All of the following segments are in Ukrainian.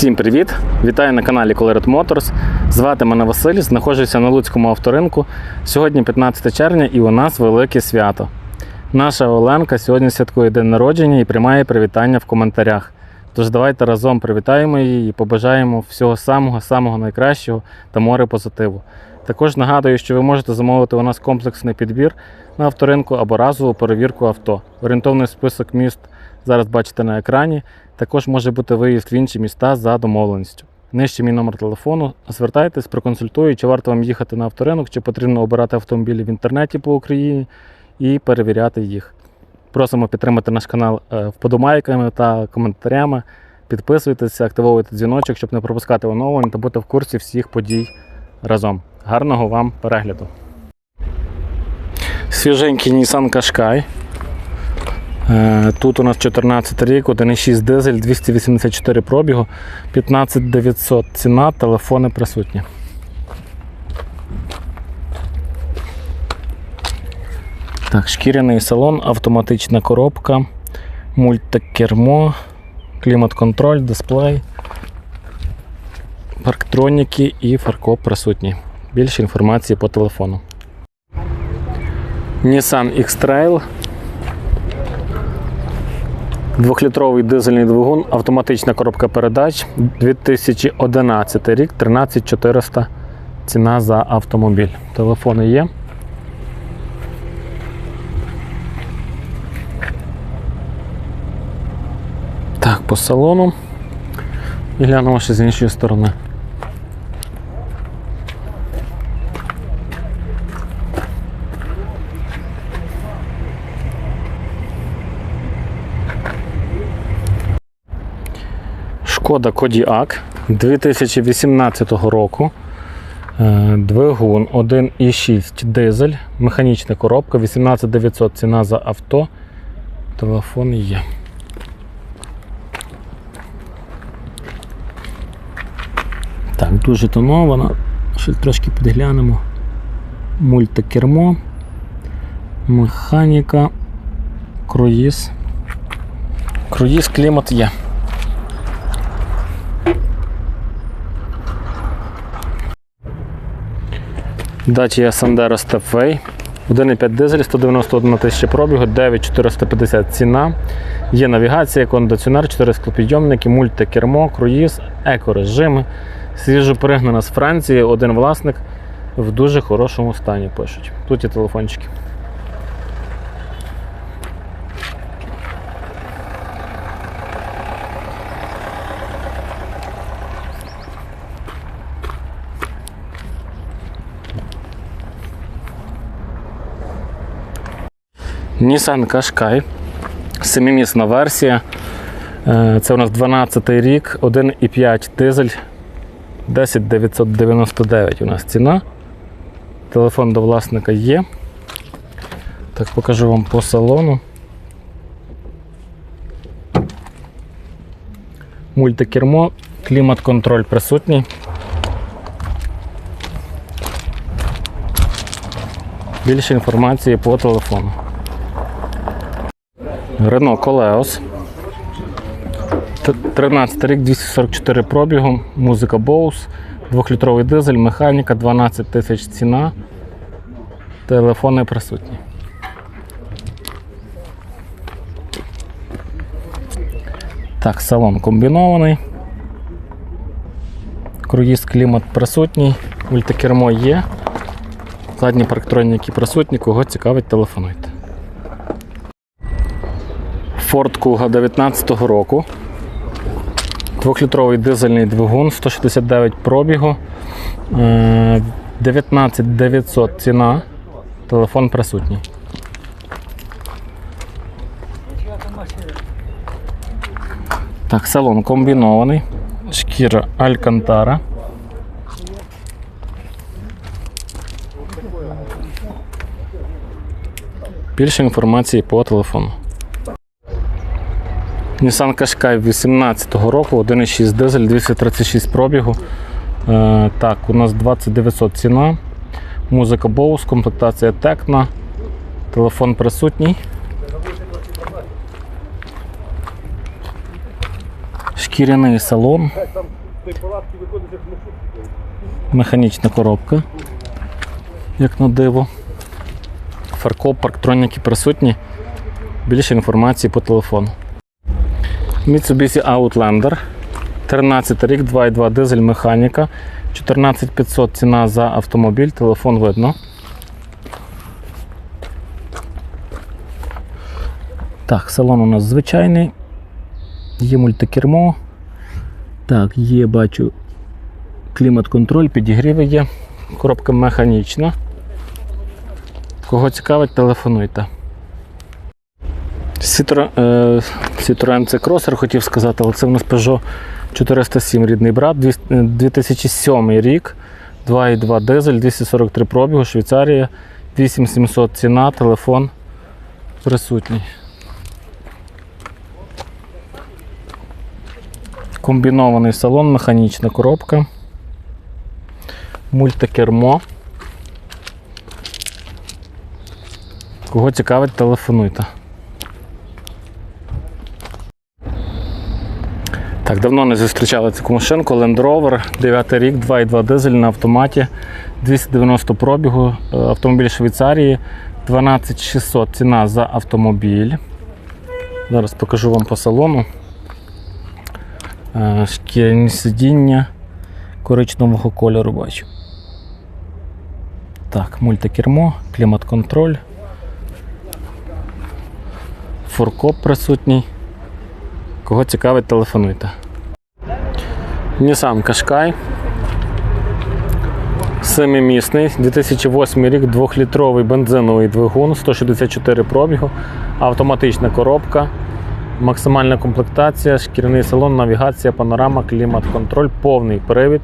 Всім привіт! Вітаю на каналі Colored Motors. Звати мене Василь, знаходжуся на Луцькому авторинку. Сьогодні 15 червня і у нас велике свято. Наша Оленка сьогодні святкує день народження і приймає привітання в коментарях. Тож давайте разом привітаємо її і побажаємо всього самого самого найкращого та море позитиву. Також нагадую, що ви можете замовити у нас комплексний підбір на авторинку або разову перевірку авто. Орієнтовний список міст зараз бачите на екрані. Також може бути виїзд в інші міста за домовленістю. Нижче мій номер телефону. Звертайтесь, проконсультую, чи варто вам їхати на авторинок, чи потрібно обирати автомобілі в інтернеті по Україні і перевіряти їх. Просимо підтримати наш канал е, вподобайками та коментарями. Підписуйтесь, активовуйте дзвіночок, щоб не пропускати оновлень та бути в курсі всіх подій разом. Гарного вам перегляду! Свіженький Nissan Qashqai. Е, Тут у нас 14 рік, 1,6 дизель, 284 пробігу, 15900 ціна, телефони присутні. Так, шкіряний салон, автоматична коробка, мультикермо, клімат-контроль, дисплей, парктроніки і фаркоп присутні. Більше інформації по телефону. Nissan X-Trail Двохлітровий дизельний двигун, автоматична коробка передач, 2011 рік, 13400 ціна за автомобіль. Телефони є. Так, по салону. І глянемо ще з іншої сторони. Шкода Кодіак 2018 року. Е, Двигун 1,6 дизель, механічна коробка, 18900 ціна за авто. Телефон є. Так, дуже тонована. Ще трошки підглянемо. Мультикермо, механіка, круїз. Круїз клімат є. Dacia Sandero Stepway. 1,5 дизель, 191 тисяча пробігу, 9450 ціна. Є навігація, кондиціонер, 4 склопідйомники, мультикермо, круїз, екорежими. Свіжо пригнана з Франції, один власник в дуже хорошому стані пишуть. Тут є телефончики. Nissan Qashqai, семимісна версія. Е, Це у нас 12 рік, 1,5 дизель, 10999 у нас ціна. Телефон до власника є. Так, покажу вам по салону. Мультикермо, клімат-контроль присутній. Більше інформації по телефону. Рено Колеос. 13 рік, 244 пробігу, музика Bose, 2-літровий дизель, механіка, 12 тисяч ціна. Телефони присутні. Так, салон комбінований. Круїз клімат присутній, мультикермо є. Задні парктроніки присутні, кого цікавить, телефонуйте. Ford Kuga 19-го року. Двохлітровий дизельний двигун, 169 пробігу, е, 19 900 ціна, телефон присутній. Так, салон комбінований, шкіра Алькантара. Більше інформації по телефону. Nissan Qashqai 18-го року, 1,6 дизель, 236 пробігу. Е, так, у нас 2900 ціна. Музика Bose, комплектація Tecno. Телефон присутній. Шкіряний салон. Механічна коробка. Як на диво. Фаркоп, парктроніки присутні. Більше інформації по телефону. Mitsubishi Outlander. 13 рік, 2,2 дизель механіка. 14500 ціна за автомобіль, телефон видно. Так, салон у нас звичайний. Є мультикермо. Так, є, бачу, клімат-контроль, підігріви є. Коробка механічна. Кого цікавить, телефонуйте. Е, Citroen C Crosser хотів сказати, але це в нас Peugeot 407 рідний брат, е, 2007 рік, 2,2 дизель, 243 пробігу, Швейцарія, 8700 ціна, телефон присутній. Комбінований салон, механічна коробка, мультикермо. Кого цікавить, телефонуйте. Так, давно не зустрічали таку машинку. Land Rover, 9 рік, 2,2 дизель на автоматі, 290 пробігу, е, автомобіль Швейцарії, 12600 ціна за автомобіль. Зараз покажу вам по салону. Е, Шкіряні сидіння коричневого кольору бачу. Так, мультикермо, клімат-контроль. Форкоп присутній. Кого цікавить, телефонуйте. Nissan Qashqai. Семимісний, 2008 рік, 2-літровий бензиновий двигун, 164 пробігу, автоматична коробка, максимальна комплектація, шкіряний салон, навігація, панорама, клімат-контроль, повний привід,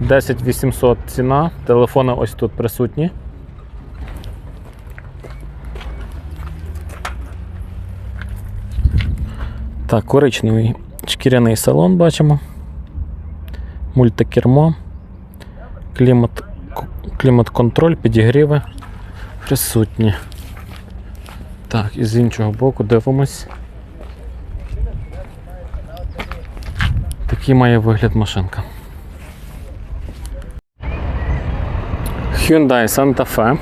10800 ціна, телефони ось тут присутні. Так, коричневий шкіряний салон бачимо. Мультикермо, клімат, клімат-контроль, підігріви присутні. Так, і з іншого боку дивимось. Такий має вигляд машинка. Hyundai Santa Fe.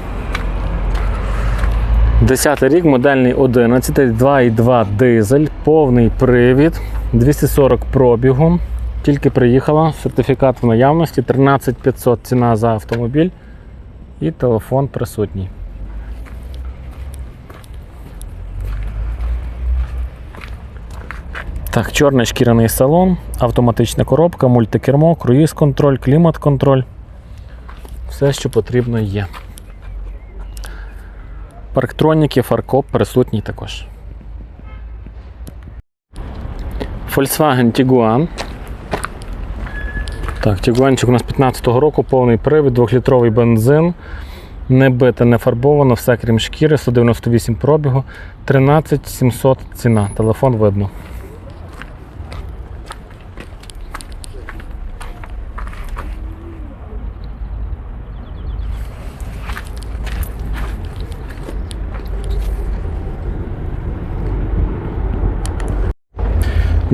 10 рік, модельний 11, 2,2 дизель, повний привід, 240 пробігу. Тільки приїхала, сертифікат в наявності, 13500 ціна за автомобіль і телефон присутній. Так, чорний шкіряний салон, автоматична коробка, мультикермо, круїз-контроль, клімат-контроль. Все, що потрібно є. Парктроніки, фаркоп присутній також. Volkswagen Tiguan. Так, Тігуанчик у нас 15-го року, повний привід, 2-літровий бензин. Не бите, не фарбовано, все крім шкіри, 198 пробігу, 13 700 ціна. Телефон видно.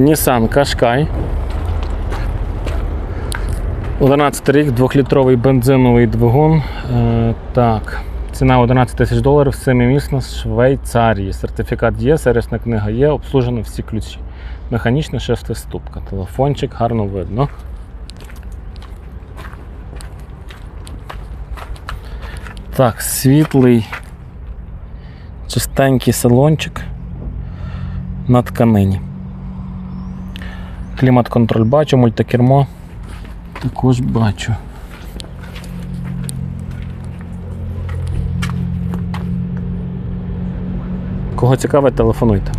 Nissan Qashqai. 11 рік, 2-літровий бензиновий двигун. Е, так, ціна 11 тисяч доларів, семимісна з Швейцарії. Сертифікат є, сервісна книга є, обслужено всі ключі. Механічна шестиступка. Телефончик гарно видно. Так, світлий, чистенький салончик на тканині. Клімат-контроль бачу, мультикермо також бачу. Кого цікавить, телефонуйте.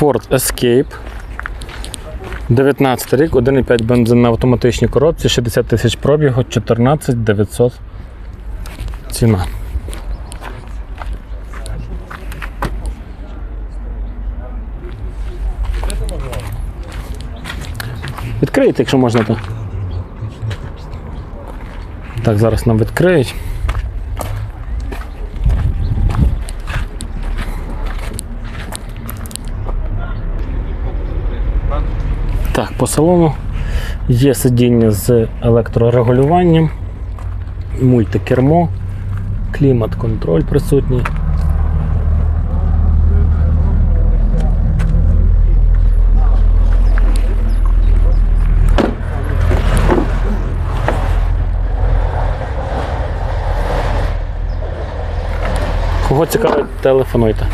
Ford Escape. 19 рік, 1,5 бензин на автоматичній коробці, 60 тисяч пробігу, 14 900 ціна. Відкрийте, якщо можна, то. Так, зараз нам відкриють. Так, по салону є сидіння з електрорегулюванням, мультикермо, клімат-контроль присутній. Кого цікавить, телефонуйте.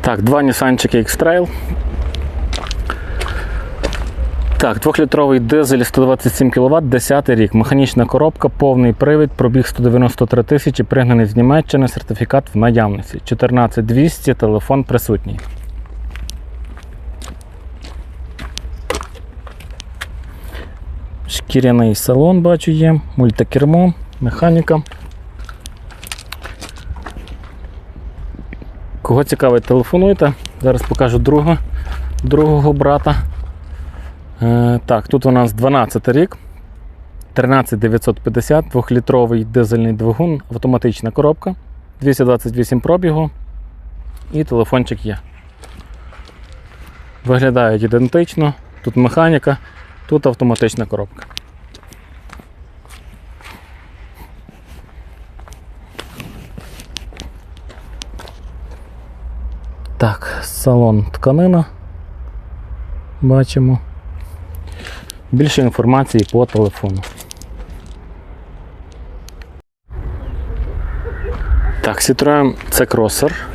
Так, два Нісанчики X-Trail. Так, 2-літровий дизель 127 кВт, 10 рік. Механічна коробка, повний привід, пробіг 193 тисячі, пригнаний з Німеччини, сертифікат в наявності. 14200, телефон присутній. Шкіряний салон бачу є, мультикермо, механіка. Кого цікавить, телефонуйте. Зараз покажу друга, другого брата. Е, так, тут у нас 12 рік. 13950, 2-літровий дизельний двигун, автоматична коробка, 228 пробігу і телефончик є. Виглядають ідентично. Тут механіка, тут автоматична коробка. Так, салон тканина. Бачимо. Більше інформації по телефону. Так, Citroen кросер.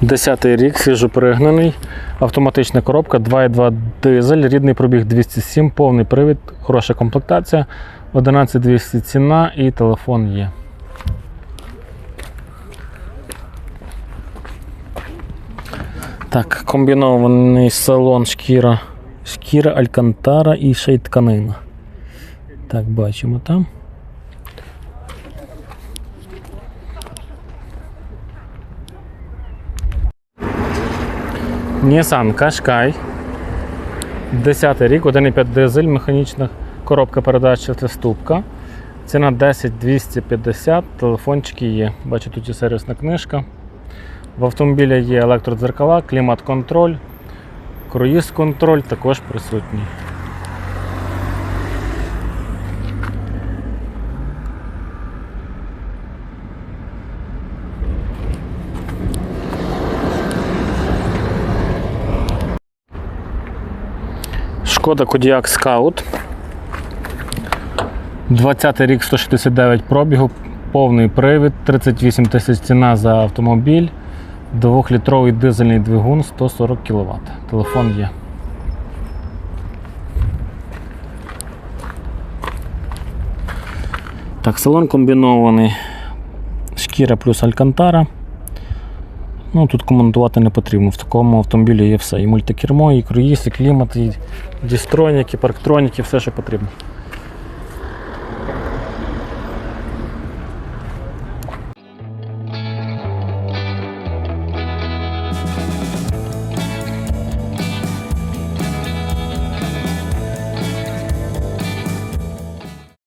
10 рік, свіжопригнаний. Автоматична коробка, 2,2 дизель, рідний пробіг 207, повний привід, хороша комплектація, 11200 ціна і телефон є. Так, комбінований салон шкіра, шкіра алькантара і ще й тканина. Так, бачимо там. Nissan Qashqai. 10 рік, 1,5 дизель, механічна коробка передач шестиступка. Ціна 10 250, телефончики є. Бачу, тут є сервісна книжка. В автомобілі є електродзеркала, клімат-контроль, круїз-контроль також присутній. Шкода Кодіак Scout. 20 рік 169 пробігу, повний привід, 38 тисяч ціна за автомобіль, 2-літровий дизельний двигун 140 кВт. Телефон є. Так, салон комбінований. Шкіра плюс алькантара. Ну, тут коментувати не потрібно. В такому автомобілі є все. І мультикермо, і круїз, і клімат, і дістроніки, парктроніки, все, що потрібно.